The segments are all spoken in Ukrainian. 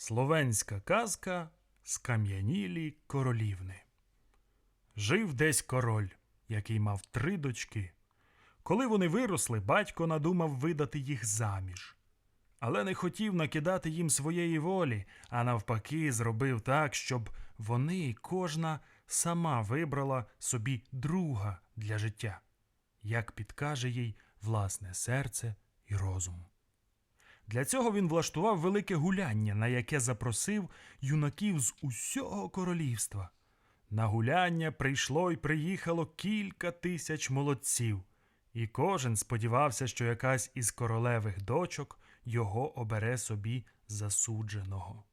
Словенська казка Скам'янілі королівни. Жив десь король, який мав три дочки. Коли вони виросли, батько надумав видати їх заміж. Але не хотів накидати їм своєї волі, а навпаки, зробив так, щоб вони, кожна, сама вибрала собі друга для життя, як підкаже їй власне серце і розум. Для цього він влаштував велике гуляння, на яке запросив юнаків з усього королівства. На гуляння прийшло й приїхало кілька тисяч молодців, і кожен сподівався, що якась із королевих дочок його обере собі засудженого.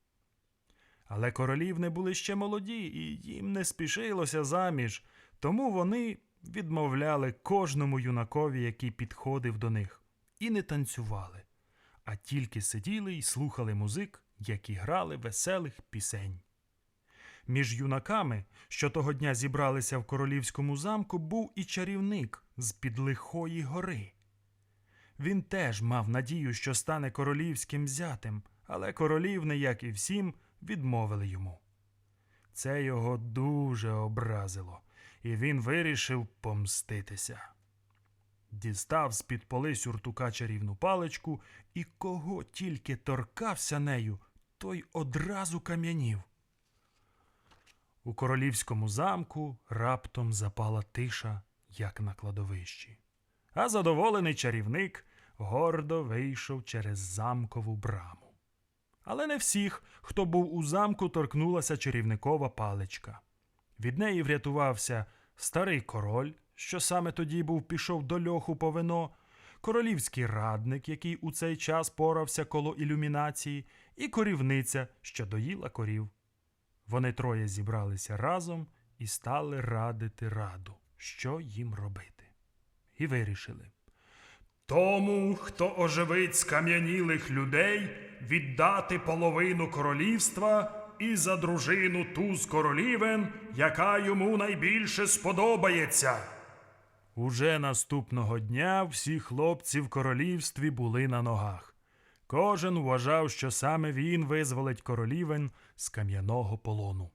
Але королівни були ще молоді, і їм не спішилося заміж, тому вони відмовляли кожному юнакові, який підходив до них, і не танцювали а тільки сиділи й слухали музик, які грали веселих пісень. Між юнаками, що того дня зібралися в королівському замку, був і чарівник з під лихої гори. Він теж мав надію, що стане королівським зятем, але королівни, як і всім, відмовили йому. Це його дуже образило, і він вирішив помститися дістав з під поли сюртука чарівну паличку, і кого тільки торкався нею, той одразу кам'янів. У королівському замку раптом запала тиша, як на кладовищі. А задоволений чарівник гордо вийшов через замкову браму. Але не всіх, хто був у замку, торкнулася чарівникова паличка. Від неї врятувався старий король, що саме тоді був пішов до льоху по вино, королівський радник, який у цей час порався коло ілюмінації, і корівниця, що доїла корів. Вони троє зібралися разом і стали радити раду, що їм робити. І вирішили. Тому, хто оживить скам'янілих людей, віддати половину королівства і за дружину ту з королівен, яка йому найбільше сподобається. Уже наступного дня всі хлопці в королівстві були на ногах. Кожен вважав, що саме він визволить королівен з кам'яного полону.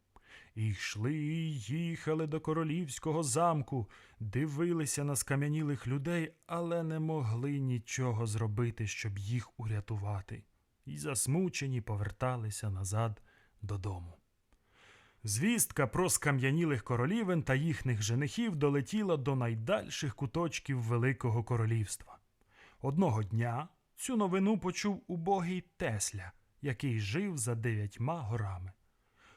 І йшли і їхали до королівського замку, дивилися на скам'янілих людей, але не могли нічого зробити, щоб їх урятувати, і засмучені поверталися назад додому. Звістка про скам'янілих королівен та їхніх женихів долетіла до найдальших куточків Великого королівства. Одного дня цю новину почув убогий Тесля, який жив за дев'ятьма горами.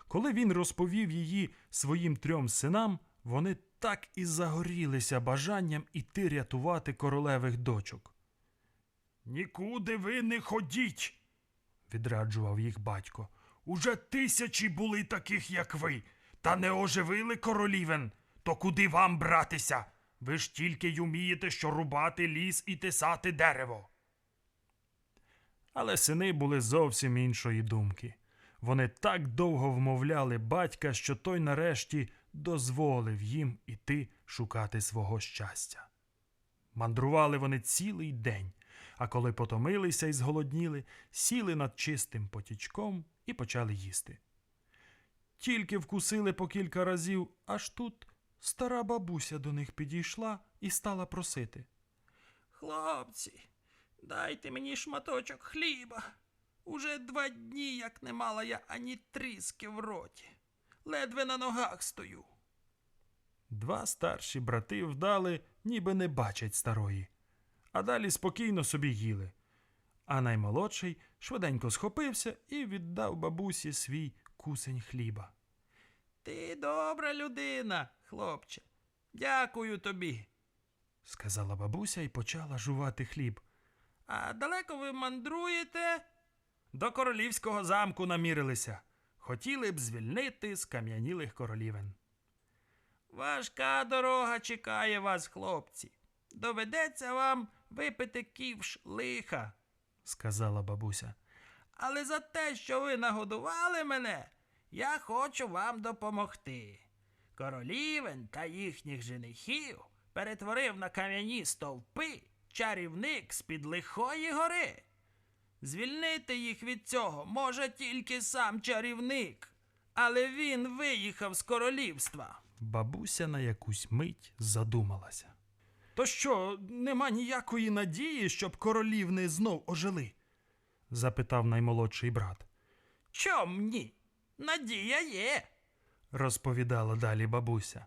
Коли він розповів її своїм трьом синам, вони так і загорілися бажанням іти рятувати королевих дочок. Нікуди ви не ходіть, відраджував їх батько. Уже тисячі були таких, як ви, та не оживили королівен. То куди вам братися? Ви ж тільки й умієте, що рубати ліс і тисати дерево. Але сини були зовсім іншої думки. Вони так довго вмовляли батька, що той нарешті дозволив їм іти шукати свого щастя. Мандрували вони цілий день, а коли потомилися і зголодніли, сіли над чистим потічком і почали їсти. Тільки вкусили по кілька разів, аж тут стара бабуся до них підійшла і стала просити. Хлопці, дайте мені шматочок хліба. Уже два дні, як не мала я ані тріски в роті. Ледве на ногах стою. Два старші брати вдали, ніби не бачать старої, а далі спокійно собі їли. А наймолодший швиденько схопився і віддав бабусі свій кусень хліба. Ти добра людина, хлопче. Дякую тобі. Сказала бабуся і почала жувати хліб. А далеко ви мандруєте? До королівського замку намірилися. Хотіли б звільнити скам'янілих королівен. Важка дорога чекає вас, хлопці. Доведеться вам випити ківш лиха. Сказала бабуся. Але за те, що ви нагодували мене, я хочу вам допомогти. Королівен та їхніх женихів перетворив на кам'яні стовпи чарівник з-під лихої гори. Звільнити їх від цього може тільки сам чарівник. Але він виїхав з королівства. Бабуся на якусь мить задумалася. То що, нема ніякої надії, щоб королівни знов ожили? запитав наймолодший брат. Чом ні? Надія є. Розповідала далі бабуся.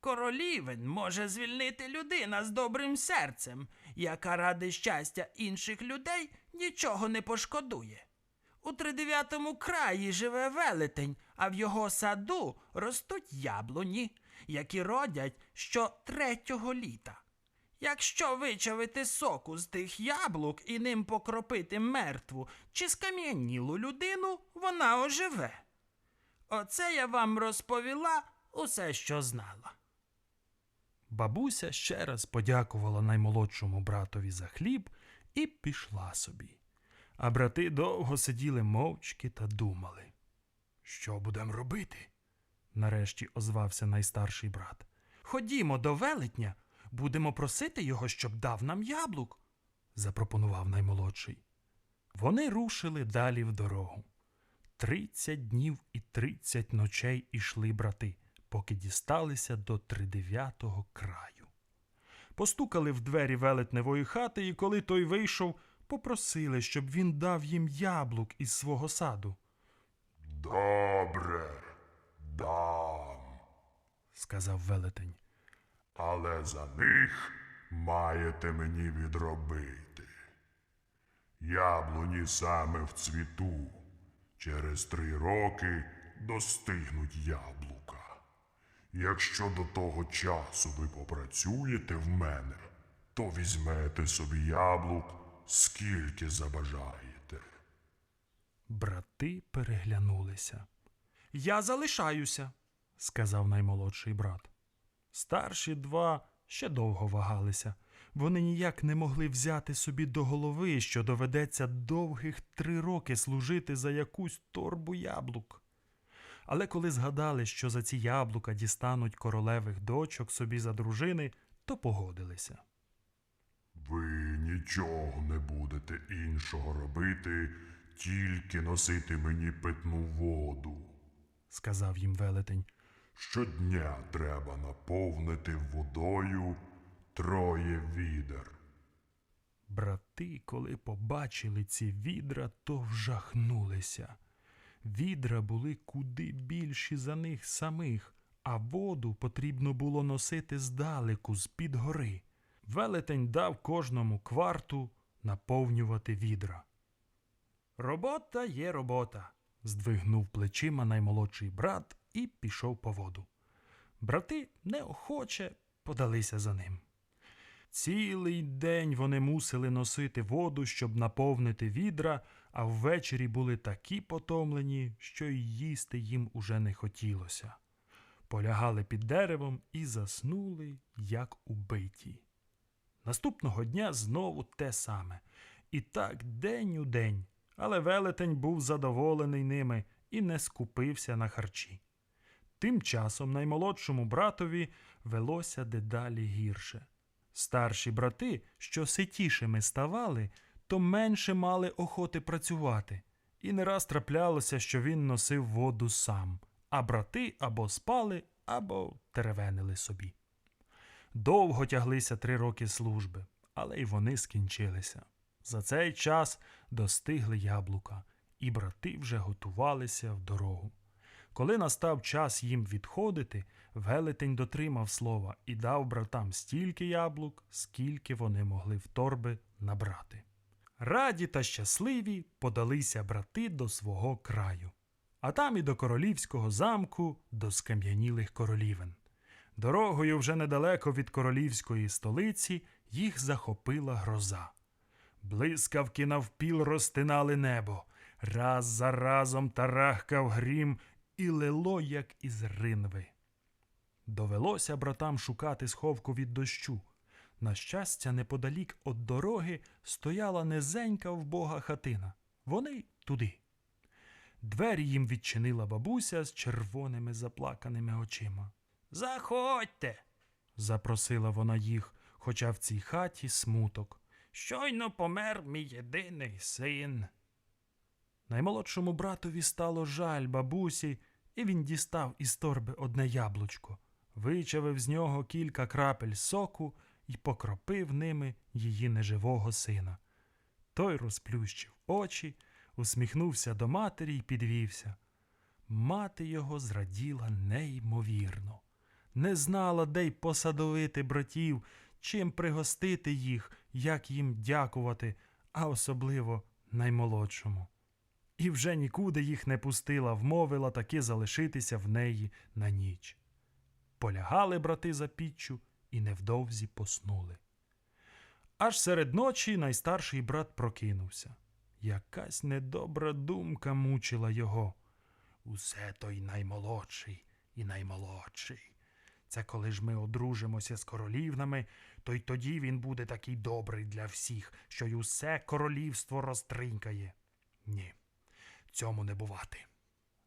Королівень може звільнити людина з добрим серцем, яка ради щастя інших людей нічого не пошкодує. У тридев'ятому краї живе велетень, а в його саду ростуть яблуні, які родять що третього літа. Якщо вичавити соку з тих яблук і ним покропити мертву чи скам'янілу людину, вона оживе. Оце я вам розповіла усе, що знала. Бабуся ще раз подякувала наймолодшому братові за хліб і пішла собі. А брати довго сиділи мовчки та думали. Що будемо робити? нарешті озвався найстарший брат. Ходімо до велетня, будемо просити його, щоб дав нам яблук, запропонував наймолодший. Вони рушили далі в дорогу. Тридцять днів і тридцять ночей ішли брати, поки дісталися до тридев'ятого краю. Постукали в двері велетневої хати, і коли той вийшов, попросили, щоб він дав їм яблук із свого саду, Добре, дам, сказав велетень. Але за них маєте мені відробити. Яблуні саме в цвіту. Через три роки достигнуть яблука. Якщо до того часу ви попрацюєте в мене, то візьмете собі яблук, скільки забажаєте. Брати переглянулися. Я залишаюся, сказав наймолодший брат. Старші два ще довго вагалися. Вони ніяк не могли взяти собі до голови, що доведеться довгих три роки служити за якусь торбу яблук. Але коли згадали, що за ці яблука дістануть королевих дочок собі за дружини, то погодилися. Ви нічого не будете іншого робити, тільки носити мені питну воду. сказав їм велетень. Щодня треба наповнити водою троє відер. Брати, коли побачили ці відра, то вжахнулися. Відра були куди більші за них самих, а воду потрібно було носити здалеку, з-під гори. Велетень дав кожному кварту наповнювати відра. Робота є робота, здвигнув плечима наймолодший брат і пішов по воду. Брати неохоче подалися за ним. Цілий день вони мусили носити воду, щоб наповнити відра, а ввечері були такі потомлені, що й їсти їм уже не хотілося. Полягали під деревом і заснули, як убиті. Наступного дня знову те саме. І так день у день, але велетень був задоволений ними і не скупився на харчі. Тим часом наймолодшому братові велося дедалі гірше. Старші брати, що ситішими ставали, то менше мали охоти працювати, і не раз траплялося, що він носив воду сам, а брати або спали, або теревенили собі. Довго тяглися три роки служби, але й вони скінчилися. За цей час достигли яблука, і брати вже готувалися в дорогу. Коли настав час їм відходити, велетень дотримав слова і дав братам стільки яблук, скільки вони могли в торби набрати. Раді та щасливі подалися брати до свого краю, а там і до королівського замку, до скам'янілих королівен. Дорогою вже недалеко від королівської столиці їх захопила гроза. Блискавки навпіл розтинали небо, раз за разом тарахкав грім і лило, як із ринви. Довелося братам шукати сховку від дощу. На щастя, неподалік від дороги стояла низенька вбога хатина. Вони туди. Двері їм відчинила бабуся з червоними заплаканими очима. Заходьте. Запросила вона їх, хоча в цій хаті смуток. Щойно помер мій єдиний син. Наймолодшому братові стало жаль бабусі, і він дістав із торби одне яблучко, вичавив з нього кілька крапель соку і покропив ними її неживого сина. Той розплющив очі, усміхнувся до матері і підвівся. Мати його зраділа неймовірно. Не знала, де й посадовити братів, чим пригостити їх, як їм дякувати, а особливо наймолодшому. І вже нікуди їх не пустила, вмовила таки залишитися в неї на ніч. Полягали брати за піччю і невдовзі поснули. Аж серед ночі найстарший брат прокинувся. Якась недобра думка мучила його. Усе той наймолодший і наймолодший. Це коли ж ми одружимося з королівнами, то й тоді він буде такий добрий для всіх, що й усе королівство розтринькає. Ні, цьому не бувати.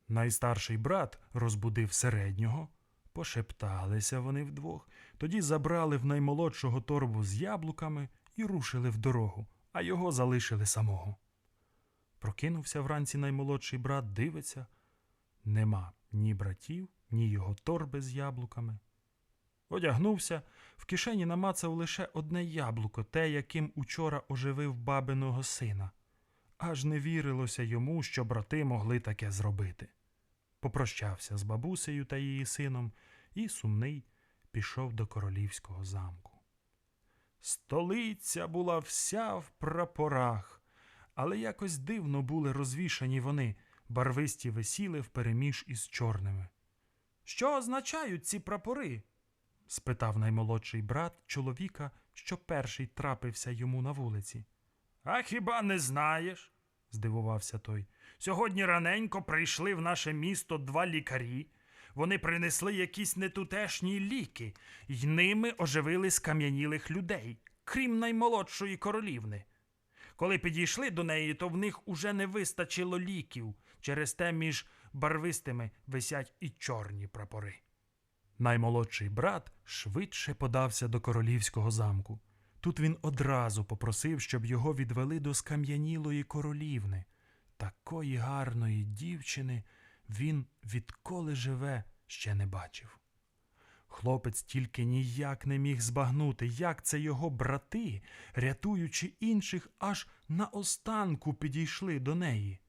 Найстарший брат розбудив середнього, пошепталися вони вдвох, тоді забрали в наймолодшого торбу з яблуками і рушили в дорогу, а його залишили самого. Прокинувся вранці наймолодший брат, дивиться нема ні братів, ні його торби з яблуками. Одягнувся, в кишені намацав лише одне яблуко, те, яким учора оживив бабиного сина. Аж не вірилося йому, що брати могли таке зробити. Попрощався з бабусею та її сином і сумний пішов до королівського замку. Столиця була вся в прапорах, але якось дивно були розвішані вони, барвисті висіли впереміж із чорними. Що означають ці прапори? спитав наймолодший брат чоловіка, що перший трапився йому на вулиці. А хіба не знаєш? здивувався той. Сьогодні раненько прийшли в наше місто два лікарі. Вони принесли якісь нетутешні ліки, й ними оживили скам'янілих людей, крім наймолодшої королівни. Коли підійшли до неї, то в них уже не вистачило ліків, через те між барвистими висять і чорні прапори. Наймолодший брат швидше подався до королівського замку. Тут він одразу попросив, щоб його відвели до скам'янілої королівни. Такої гарної дівчини він відколи живе ще не бачив. Хлопець тільки ніяк не міг збагнути, як це його брати, рятуючи інших, аж наостанку підійшли до неї.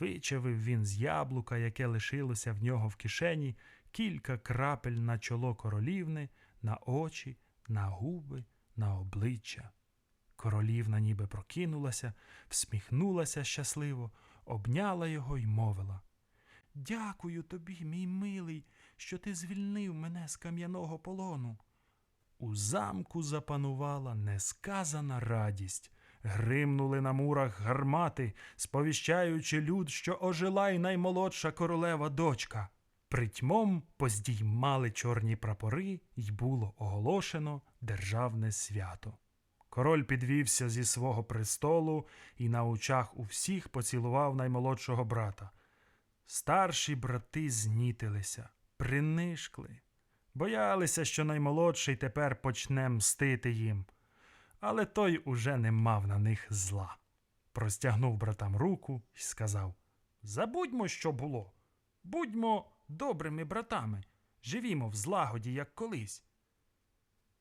Вичавив він з яблука, яке лишилося в нього в кишені, кілька крапель на чоло королівни, на очі, на губи, на обличчя. Королівна ніби прокинулася, всміхнулася щасливо, обняла його й мовила. Дякую тобі, мій милий, що ти звільнив мене з кам'яного полону. У замку запанувала несказана радість. Гримнули на мурах гармати, сповіщаючи люд, що ожила й наймолодша королева дочка. Притьмом поздіймали чорні прапори, й було оголошено державне свято. Король підвівся зі свого престолу і на очах у всіх поцілував наймолодшого брата. Старші брати знітилися, принишкли, боялися, що наймолодший тепер почне мстити їм. Але той уже не мав на них зла. Простягнув братам руку і сказав: Забудьмо, що було. Будьмо добрими братами, живімо в злагоді, як колись.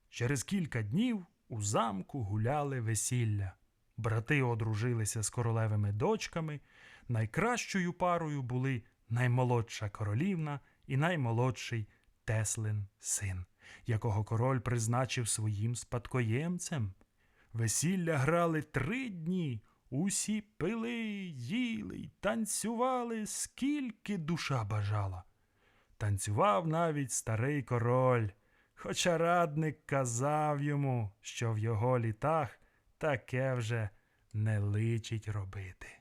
Через кілька днів у замку гуляли весілля. Брати одружилися з королевими дочками. Найкращою парою були наймолодша королівна і наймолодший Теслин син, якого король призначив своїм спадкоємцем. Весілля грали три дні. Усі пили, їли й танцювали, скільки душа бажала. Танцював навіть старий король, хоча радник казав йому, що в його літах таке вже не личить робити.